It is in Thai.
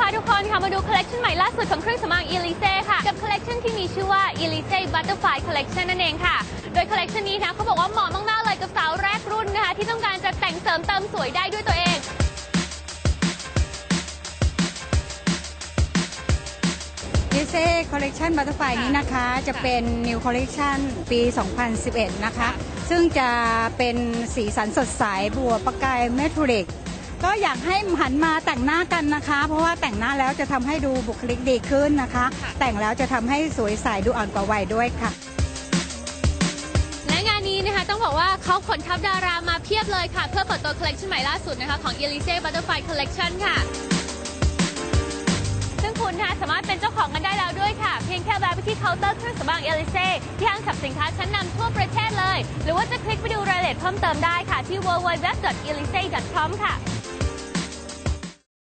พาทุกคนค่ะมาดูคอลเลกชันใหม่ล่าสุดของเครื่องสำอาง Elise ค่ะ กับคอลเลกชันที่มีชื่อว่า Elise Butterfly Collection นั่นเองค่ะ โดยคอลเลกชันนี้นะเขาบอกว่าเหมาะมากๆเลยกับสาวแรกรุ่นนะคะ ที่ต้องการจะแต่งเสริมเติมสวยได้ด้วยตัวเองดิเซ่คอลเลกชันบัตเตอร์ไฟนี้นะคะจะเป็น New Collection ปี 2011 นะคะ ซึ่งจะเป็นสีสันสดใสบัวประกายเมทัลลิก ก็อยากให้หันมาแต่งหน้ากันนะคะ เพราะว่าแต่งหน้าแล้วจะทำให้ดูบุคลิกดีขึ้นนะคะ แต่งแล้วจะทำให้สวยใสดูอ่อนกว่าวัยด้วยค่ะ และงานนี้นะคะต้องบอกว่าเขาขนทัพดารามาเพียบเลยค่ะ เพื่อเปิดตัวคอลเลกชันใหม่ล่าสุดนะคะของ Elise Butterfly Collection ค่ะ ซึ่งคุณนะคะสามารถเป็นเจ้าของกันได้แล้วด้วยค่ะ เพียงแค่แวะไปที่เคาน์เตอร์เครื่องสำอาง Elise ที่ห้างสรรพสินค้าชั้นนำทั่วประเทศเลย หรือว่าจะคลิกไปดูรายละเอียดเพิ่มเติมได้ค่ะที่ www.elise.com ค่ะ